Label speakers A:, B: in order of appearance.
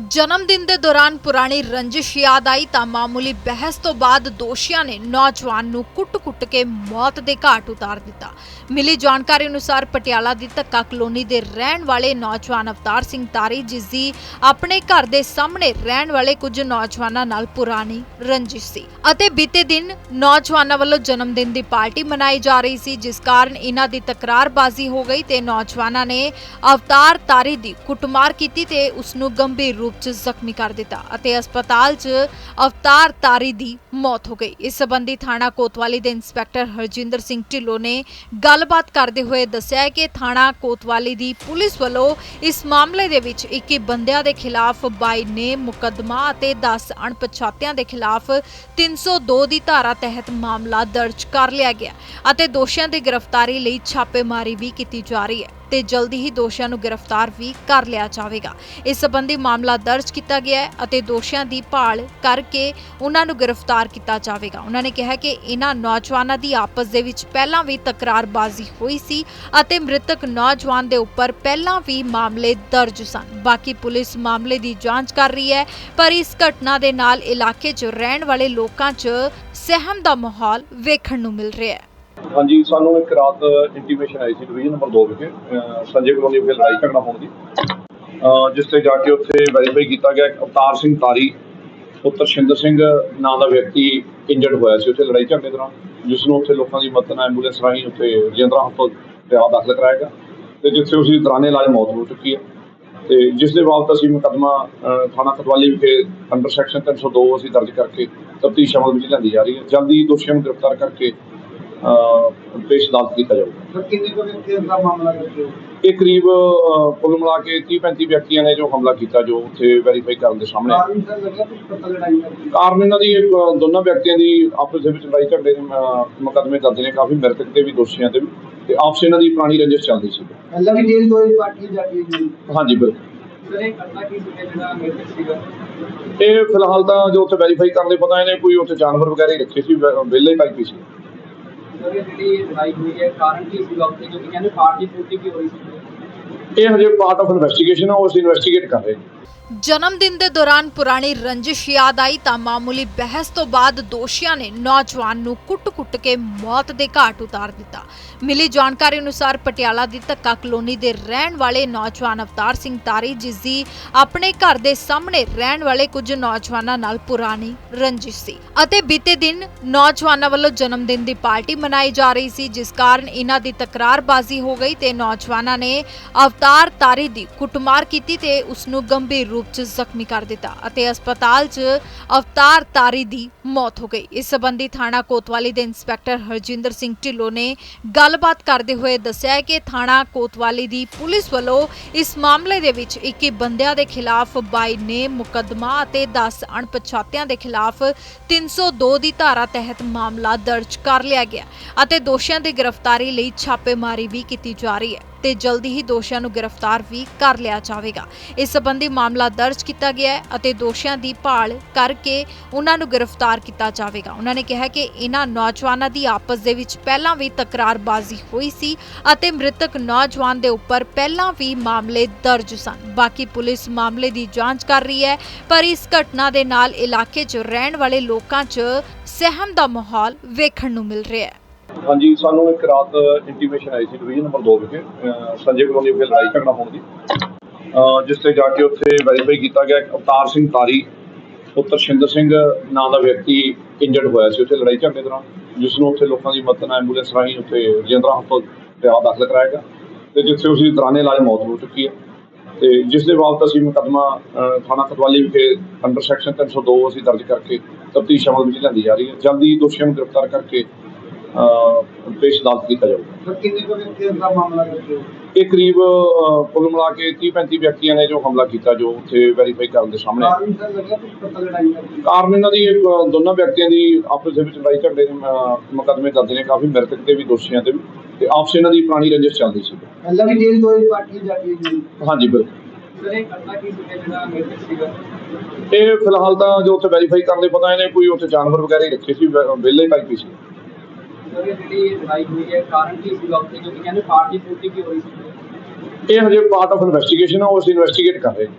A: ਜਨਮ ਦਿਨ ਦੇ ਦੌਰਾਨ ਪੁਰਾਣੀ ਰੰਜਿਸ਼ ਯਾਦ ਆਈ ਤਾਂ ਮਾਮੂਲੀ ਬਹਿਸ ਤੋਂ ਬਾਅਦ ਦੋਸ਼ੀਆਂ ਨੇ ਨੌਜਵਾਨ ਨੂੰ ਕੁੱਟ-ਕੁੱਟ ਕੇ ਮੌਤ ਦੇ ਘਾਟ ਉਤਾਰ ਦਿੱਤਾ। ਮਿਲੀ ਜਾਣਕਾਰੀ ਅਨੁਸਾਰ ਪਟਿਆਲਾ ਦੀ ਧੱਕਾ ਕਲੋਨੀ ਦੇ ਰਹਿਣ ਵਾਲੇ ਨੌਜਵਾਨ ਅਵਤਾਰ ਸਿੰਘ ਤਾਰੀ, ਜਿਸ ਦੀ ਆਪਣੇ ਘਰ ਦੇ ਸਾਹਮਣੇ ਰਹਿਣ ਵਾਲੇ ਕੁਝ ਨੌਜਵਾਨਾਂ ਨਾਲ ਪੁਰਾਣੀ ਰੰਜਿਸ਼ ਸੀ ਅਤੇ ਬੀਤੇ ਦਿਨ ਨੌਜਵਾਨਾਂ ਵੱਲੋਂ ਜਨਮ ਦਿਨ ਦੀ ਪਾਰਟੀ ਮਨਾਈ ਜਾ ਰਹੀ ਸੀ, ਜਿਸ ਕਾਰਨ ਇਹਨਾਂ ਦੀ ਤਕਰਾਰਬਾਜ਼ੀ ਹੋ ਗਈ ਤੇ ਨੌਜਵਾਨਾਂ ਨੇ ਅਵਤਾਰ ਤਾਰੀ ਦੀ ਕੁੱਟਮਾਰ ਕੀਤੀ ਤੇ ਉਸ ਨੂੰ ਗੰਭੀਰ ਰੂਪ 'ਚ ਜ਼ਖਮੀ ਕਰ ਦਿੱਤਾ ਅਤੇ ਹਸਪਤਾਲ 'ਚ ਅਵਤਾਰ ਤਾਰੀ ਦੀ ਮੌਤ ਹੋ ਗਈ। ਇਸ ਸੰਬੰਧੀ ਥਾਣਾ ਕੋਤਵਾਲੀ ਦੇ ਇੰਸਪੈਕਟਰ ਹਰਜਿੰਦਰ ਸਿੰਘ ਢਿੱਲੋਂ ਨੇ ਗੱਲਬਾਤ ਕਰਦੇ ਹੋਏ ਦੱਸਿਆ ਕਿ ਥਾਣਾ ਕੋਤਵਾਲੀ ਦੀ ਪੁਲਿਸ ਵੱਲੋਂ ਇਸ ਮਾਮਲੇ ਦੇ ਵਿੱਚ 21 ਬੰਦਿਆਂ ਦੇ ਖਿਲਾਫ ਬਾਈ ਨੇ ਮੁਕੱਦਮਾ ਅਤੇ 10 ਅਣਪਛਾਤਿਆਂ ਦੇ ਖਿਲਾਫ 302 ਦੀ ਧਾਰਾ ਤਹਿਤ ਮਾਮਲਾ ਦਰਜ ਕਰ ਲਿਆ ਗਿਆ ਅਤੇ ਦੋਸ਼ੀਆਂ ਦੀ ਗ੍ਰਿਫਤਾਰੀ ਲਈ ਛਾਪੇਮਾਰੀ ਵੀ ਕੀਤੀ ਜਾ ਰਹੀ ਹੈ। ਤੇ ਜਲਦੀ ਹੀ ਦੋਸ਼ੀਆਂ ਨੂੰ ਗ੍ਰਿਫਤਾਰ ਵੀ ਕਰ ਲਿਆ ਜਾਵੇਗਾ। ਇਸ ਸੰਬੰਧੀ ਮਾਮਲਾ ਦਰਜ ਕੀਤਾ ਗਿਆ ਹੈ ਅਤੇ ਦੋਸ਼ੀਆਂ ਦੀ ਭਾਲ ਕਰਕੇ ਉਹਨਾਂ ਨੂੰ ਗ੍ਰਿਫਤਾਰ ਕੀਤਾ ਜਾਵੇਗਾ। ਉਹਨਾਂ ਨੇ ਕਿਹਾ ਕਿ ਇਹਨਾਂ ਨੌਜਵਾਨਾਂ ਦੀ ਆਪਸ ਦੇ ਵਿੱਚ ਪਹਿਲਾਂ ਵੀ ਤਕਰਾਰਬਾਜ਼ੀ ਹੋਈ ਸੀ ਅਤੇ ਮ੍ਰਿਤਕ ਨੌਜਵਾਨ ਦੇ ਉੱਪਰ ਪਹਿਲਾਂ ਵੀ ਮਾਮਲੇ ਦਰਜ ਸਨ। ਬਾਕੀ ਪੁਲਿਸ ਮਾਮਲੇ ਦੀ ਜਾਂਚ ਕਰ ਰਹੀ ਹੈ, ਪਰ ਇਸ ਘਟਨਾ ਦੇ ਨਾਲ ਇਲਾਕੇ 'ਚ ਰਹਿਣ ਵਾਲੇ ਲੋਕਾਂ 'ਚ ਸਹਿਮ ਦਾ ਮਾਹੌਲ ਵੇਖਣ ਨੂੰ ਮਿਲ ਰਿਹਾ ਹੈ।
B: ਹਾਂਜੀ, ਸਾਨੂੰ ਇੱਕ ਰਾਤ ਇੰਟੀਮੇਸ਼ਨ ਆਈ ਸੀ ਡਿਵੀਜ਼ਨ ਨੰਬਰ 2 ਵਿਖੇ ਸੰਜੇ ਕਲੋਨੀ ਵਿਖੇ ਲੜਾਈ ਝਗੜਾ ਹੋਣ ਦੀ। ਜਿਸ ਤੇ ਜਾ ਕੇ ਉੱਥੇ ਵੈਰੀਫਾਈ ਕੀਤਾ ਗਿਆ ਕਿ ਅਵਤਾਰ ਸਿੰਘ ਤਾਰੀ, ਪੁੱਤਰ ਸ਼ਿੰਦਰ ਸਿੰਘ, ਨਾਂ ਦਾ ਵਿਅਕਤੀ ਇੰਜਰਡ ਹੋਇਆ ਸੀ ਉੱਥੇ ਲੜਾਈ ਝਗੜੇ ਦੌਰਾਨ ਜਿਸ ਨੂੰ ਉੱਥੇ ਲੋਕਾਂ ਦੀ ਮਦਦ ਨਾਲ ਐਂਬੂਲੈਂਸ ਰਾਹੀਂ ਉੱਥੇ ਰਜਿੰਦਰਾ ਹਸਪਤਾਲ ਦਾਖਲ ਕਰਾਇਆ ਗਿਆ ਤੇ ਜਿੱਥੇ ਉਸਦੀ ਦੌਰਾਨੇ ਇਲਾਜ ਮੌਤ ਹੋ ਚੁੱਕੀ ਹੈ। ਤੇ ਜਿਸ ਦੇ ਬਾਅਦ ਅਸੀਂ ਮੁਕੱਦਮਾ ਥਾਣਾ ਕਤਵਾਲੀ ਵਿਖੇ ਅੰਡਰ ਸੈਕਸ਼ਨ 302 ਅਸੀਂ ਦਰਜ ਕਰਕੇ ਤਫਤੀਸ਼ ਅਮਲ ਵਿੱਚ ਲਿਆਂਦੀ ਜਾ ਰਹੀ ਹੈ। ਜਲਦੀ ਦੋਸ਼ੀਆਂ ਨੂੰ ਗ੍ਰਿਫਤਾਰ ਕਰਕੇ ਪੇਸ਼ ਅਦਾਲਤ ਕੀਤਾ ਜਾਊਗਾ।
C: ਸਰ ਕਿੰਨੇ ਕੁ ਵਿਅਕਤੀਆਂ ਦਾ ਮਾਮਲਾ ਕਰਦੇ ਹੋ
B: ਇਹ ਕਰੀਬ ਅਹ, ਕੁੱਲ ਮਿਲਾ ਕੇ 30 35 ਵਿਅਕਤੀਆਂ ਨੇ ਜੋ ਹਮਲਾ ਕੀਤਾ ਜੋ ਉੱਥੇ ਵੈਰੀਫਾਈ ਕਰਨ ਦੇ ਸਾਹਮਣੇ ਆਇਆ।
C: ਕਾਰਨ ਸਰ ਲੱਗਿਆ ਕੁਝ ਪਤਾ ਲੜਾਈ ਦਾ?
B: ਕਾਰਨ ਇਹਨਾਂ ਦੀ ਅਹ, ਦੋਨਾਂ ਵਿਅਕਤੀਆਂ ਦੀ ਆਪਸ ਦੇ ਵਿੱਚ ਲੜਾਈ ਝਗੜੇ ਦੇ ਮੁਕੱਦਮੇ ਦਰਜ ਨੇ ਕਾਫੀ ਮ੍ਰਿਤਕ ਤੇ ਵੀ ਦੋਸ਼ੀਆਂ ਤੇ ਵੀ। ਤੇ ਆਪਸ ਇਹਨਾਂ ਦੀ ਪੁਰਾਣੀ ਰੰਜਿਸ਼ ਚੱਲਦੀ ਸੀ।
C: ਪਹਿਲਾਂ ਵੀ ਜੇਲ੍ਹ ਤੋਂ ਇਹ ਪਾਰਟੀ ਜਾ ਕੇ ਗਈ
B: ਹਾਂਜੀ ਬਿਲਕੁਲ।
C: ਸਰ ਇਹ ਘਟਨਾ ਕੀ ਸੀ ਜਿਹੜਾ ਮ੍ਰਿਤਕ ਸੀਗਾ?
B: ਇਹ ਫਿਲਹਾਲ ਤਾਂ ਜੋ ਉੱਥੇ ਵੈਰੀਫਾਈ ਕਰਨ ਦੇ ਪਤਾ ਇਹਨੇ ਕੋਈ ਉੱਥੇ ਜਾਨਵਰ ਵਗੈਰਾ ਹੀ ਰੱਖੇ ਸੀ ਵਿਹਲੇ ਟਾਈਪ ਹੀ ਸੀ।
C: ਸਰ ਜਿਹੜੀ ਲੜਾਈ ਹੋਈ ਹੈ, ਕਾਰਨ ਕੀ ਸੀਗਾ? ਉੱਥੇ ਕਿਉਂਕਿ ਕਹਿੰਦੇ ਪਾਰਟੀ ਪੂਰਤੀ ਕੀ ਹੋਈ ਸੀ?
B: ਇਹ ਹਜੇ ਪਾਰਟ ਆਫ ਇਨਵੈਸਟੀਗੇਸ਼ਨ ਆ, ਉਹ ਇਨਵੈਸਟੀਗੇਟ ਕਰ ਰਹੇ ਹਾਂ।
A: ਜਨਮ ਦਿਨ ਦੇ ਦੌਰਾਨ ਪੁਰਾਣੀ ਰੰਜਿਸ਼ ਯਾਦ ਆਈ ਤਾਂ ਮਾਮੂਲੀ ਬਹਿਸ ਤੋਂ ਬਾਅਦ ਦੋਸ਼ੀਆਂ ਨੇ ਨੌਜਵਾਨ ਨੂੰ ਕੁੱਟ-ਕੁੱਟ ਕੇ ਮੌਤ ਦੇ ਘਾਟ ਉਤਾਰ ਦਿੱਤਾ। ਮਿਲੀ ਜਾਣਕਾਰੀ ਅਨੁਸਾਰ ਪਟਿਆਲਾ ਦੀ ਧੱਕਾ ਕਲੋਨੀ ਦੇ ਰਹਿਣ ਵਾਲੇ ਨੌਜਵਾਨ ਅਵਤਾਰ ਸਿੰਘ ਤਾਰੀ, ਜਿਸ ਦੀ ਆਪਣੇ ਘਰ ਦੇ ਸਾਹਮਣੇ ਰਹਿਣ ਵਾਲੇ ਕੁਝ ਨੌਜਵਾਨਾਂ ਨਾਲ ਪੁਰਾਣੀ ਰੰਜਿਸ਼ ਸੀ ਅਤੇ ਬੀਤੇ ਦਿਨ ਨੌਜਵਾਨਾਂ ਵੱਲੋਂ ਜਨਮ ਦਿਨ ਦੀ ਪਾਰਟੀ ਮਨਾਈ ਜਾ ਰਹੀ ਸੀ, ਜਿਸ ਕਾਰਨ ਇਹਨਾਂ ਦੀ ਤਕਰਾਰਬਾਜ਼ੀ ਹੋ ਗਈ ਤੇ ਨੌਜਵਾਨਾਂ ਨੇ ਅਵਤਾਰ ਤਾਰੀ ਦੀ ਕੁੱਟਮਾਰ ਕੀਤੀ ਤੇ ਉਸ ਨੂੰ ਗੰਭੀਰ ਰੂਪ 'ਚ ਜ਼ਖਮੀ ਕਰ ਦਿੱਤਾ ਅਤੇ ਹਸਪਤਾਲ 'ਚ ਅਵਤਾਰ ਤਾਰੀ ਦੀ ਮੌਤ ਹੋ ਗਈ। ਇਸ ਸੰਬੰਧੀ ਥਾਣਾ ਕੋਤਵਾਲੀ ਦੇ ਇੰਸਪੈਕਟਰ ਹਰਜਿੰਦਰ ਸਿੰਘ ਢਿੱਲੋਂ ਨੇ ਗੱਲਬਾਤ ਕਰਦੇ ਹੋਏ ਦੱਸਿਆ ਕਿ ਥਾਣਾ ਕੋਤਵਾਲੀ ਦੀ ਪੁਲਿਸ ਵੱਲੋਂ ਇਸ ਮਾਮਲੇ ਦੇ ਵਿੱਚ 21 ਬੰਦਿਆਂ ਦੇ ਖਿਲਾਫ ਬਾਈ ਨੇ ਮੁਕੱਦਮਾ ਅਤੇ 10 ਅਣਪਛਾਤਿਆਂ ਦੇ ਖਿਲਾਫ 302 ਦੀ ਧਾਰਾ ਤਹਿਤ ਮਾਮਲਾ ਦਰਜ ਕਰ ਲਿਆ ਗਿਆ ਅਤੇ ਦੋਸ਼ੀਆਂ ਦੀ ਗ੍ਰਿਫਤਾਰੀ ਲਈ ਛਾਪੇਮਾਰੀ ਵੀ ਕੀਤੀ ਜਾ ਰਹੀ ਹੈ। ਤੇ ਜਲਦੀ ਹੀ ਦੋਸ਼ੀਆਂ ਨੂੰ ਗ੍ਰਿਫਤਾਰ ਵੀ ਕਰ ਲਿਆ ਜਾਵੇਗਾ। ਇਸ ਸੰਬੰਧੀ ਮਾਮਲਾ ਦਰਜ ਕੀਤਾ ਗਿਆ ਹੈ ਅਤੇ ਦੋਸ਼ੀਆਂ ਦੀ ਭਾਲ ਕਰਕੇ ਉਹਨਾਂ ਨੂੰ ਗ੍ਰਿਫਤਾਰ ਕੀਤਾ ਜਾਵੇਗਾ। ਉਹਨਾਂ ਨੇ ਕਿਹਾ ਕਿ ਇਹਨਾਂ ਨੌਜਵਾਨਾਂ ਦੀ ਆਪਸ ਦੇ ਵਿੱਚ ਪਹਿਲਾਂ ਵੀ ਤਕਰਾਰਬਾਜ਼ੀ ਹੋਈ ਸੀ ਅਤੇ ਮ੍ਰਿਤਕ ਨੌਜਵਾਨ ਦੇ ਉੱਪਰ ਪਹਿਲਾਂ ਵੀ ਮਾਮਲੇ ਦਰਜ ਸਨ। ਬਾਕੀ ਪੁਲਿਸ ਮਾਮਲੇ ਦੀ ਜਾਂਚ ਕਰ ਰਹੀ ਹੈ, ਪਰ ਇਸ ਘਟਨਾ ਦੇ ਨਾਲ ਇਲਾਕੇ 'ਚ ਰਹਿਣ ਵਾਲੇ ਲੋਕਾਂ 'ਚ ਸਹਿਮ ਦਾ ਮਾਹੌਲ ਵੇਖਣ ਨੂੰ ਮਿਲ ਰਿਹਾ ਹੈ।
B: ਹਾਂਜੀ, ਸਾਨੂੰ ਇੱਕ ਰਾਤ ਇੰਟੀਮੇਸ਼ਨ ਆਈ ਸੀ ਡਿਵੀਜ਼ਨ ਨੰਬਰ 2 ਵਿਖੇ ਸੰਜੇ ਕਲੋਨੀ ਵਿਖੇ ਲੜਾਈ ਝਗੜਾ ਹੋਣ ਦੀ। ਜਿਸ ਤੇ ਜਾ ਕੇ ਉੱਥੇ ਵੈਰੀਫਾਈ ਕੀਤਾ ਗਿਆ ਅਵਤਾਰ ਸਿੰਘ ਤਾਰੀ, ਪੁੱਤਰ ਸ਼ਿੰਦਰ ਸਿੰਘ, ਨਾਂ ਦਾ ਵਿਅਕਤੀ ਇੰਜਰਡ ਹੋਇਆ ਸੀ ਉੱਥੇ ਲੜਾਈ ਝਗੜੇ ਦੌਰਾਨ ਜਿਸ ਨੂੰ ਉੱਥੇ ਲੋਕਾਂ ਦੀ ਮਦਦ ਨਾਲ ਐਂਬੂਲੈਂਸ ਰਾਹੀਂ ਉੱਥੇ ਰਜਿੰਦਰਾ ਹਸਪਤਾਲ ਦਾਖਲ ਕਰਾਇਆ ਗਿਆ ਤੇ ਜਿੱਥੇ ਉਸਦੀ ਦੌਰਾਨੇ ਇਲਾਜ ਮੌਤ ਹੋ ਚੁੱਕੀ ਹੈ। ਤੇ ਜਿਸ ਦੇ ਬਾਅਦ ਅਸੀਂ ਮੁਕੱਦਮਾ ਥਾਣਾ ਕਤਵਾਲੀ ਵਿਖੇ ਅੰਡਰ ਸੈਕਸ਼ਨ 302 ਅਸੀਂ ਦਰਜ ਕਰਕੇ ਤਫਤੀਸ਼ ਅਮਲ ਵਿੱਚ ਲਿਆਂਦੀ ਜਾ ਰਹੀ ਹੈ। ਜਲਦੀ ਦੋਸ਼ੀਆਂ ਨੂੰ ਗ੍ਰਿਫਤਾਰ ਕਰਕੇ ਪੇਸ਼ ਅਦਾਲਤ ਕੀਤਾ ਜਾਊਗਾ।
C: ਸਰ ਕਿੰਨੇ ਕੁ ਵਿਅਕਤੀਆਂ ਦਾ ਮਾਮਲਾ ਕਰਦੇ ਹੋ
B: ਇਹ ਕਰੀਬ ਅਹ, ਕੁੱਲ ਮਿਲਾ ਕੇ 30 35 ਵਿਅਕਤੀਆਂ ਨੇ ਜੋ ਹਮਲਾ ਕੀਤਾ ਜੋ ਉੱਥੇ ਵੈਰੀਫਾਈ ਕਰਨ ਦੇ ਸਾਹਮਣੇ ਆਇਆ।
C: ਕਾਰਨ ਸਰ ਲੱਗਿਆ ਕੁਝ ਪਤਾ ਲੜਾਈ ਦਾ?
B: ਕਾਰਨ ਇਹਨਾਂ ਦੀ ਇੱਕ, ਦੋਨਾਂ ਵਿਅਕਤੀਆਂ ਦੀ ਆਪਸ ਦੇ ਵਿੱਚ ਲੜਾਈ ਝਗੜੇ ਦੇ ਮੁਕੱਦਮੇ ਦਰਜ ਨੇ ਕਾਫੀ ਮ੍ਰਿਤਕ ਤੇ ਵੀ ਦੋਸ਼ੀਆਂ ਤੇ ਵੀ ਤੇ ਆਪਸ ਇਹਨਾਂ ਦੀ ਪੁਰਾਣੀ ਰੰਜਿਸ਼ ਚੱਲਦੀ ਸੀ।
C: ਪਹਿਲਾਂ ਵੀ ਜੇਲ੍ਹ ਤੋਂ ਇਹ ਪਾਰਟੀ ਜਾ ਕੇ ਗਈ
B: ਹਾਂਜੀ ਬਿਲਕੁਲ।
C: ਸਰ ਇਹ ਘਟਨਾ ਕੀ ਸੀ ਜਿਹੜਾ ਮ੍ਰਿਤਕ ਸੀਗਾ?
B: ਇਹ ਫਿਲਹਾਲ ਤਾਂ ਜੋ ਉੱਥੇ ਵੈਰੀਫਾਈ ਕਰਨ ਦੇ ਪਤਾ ਇਹਨੇ ਕੋਈ ਉੱਥੇ ਜਾਨਵਰ ਵਗੈਰਾ ਹੀ ਰੱਖੇ ਸੀ ਵਿਹਲੇ ਟਾਈਪ ਹੀ ਸੀ।
C: ਇਹ ਜਿਹੜੀ ਲੜਾਈ ਹੋਈ ਹੈ, ਕਾਰਨ ਕੀ ਸੀਗਾ? ਉੱਥੇ ਕਿਉਂਕਿ ਕਹਿੰਦੇ, ਪਾਰਟੀ ਪੂਰਤੀ ਕੀ ਹੋਈ ਸੀ?
B: ਇਹ ਹਜੇ ਪਾਰਟ ਆਫ ਇਨਵੈਸਟੀਗੇਸ਼ਨ ਆ, ਉਹ ਅਸੀਂ ਇਨਵੈਸਟੀਗੇਟ ਕਰ ਰਹੇ ਹਾਂ।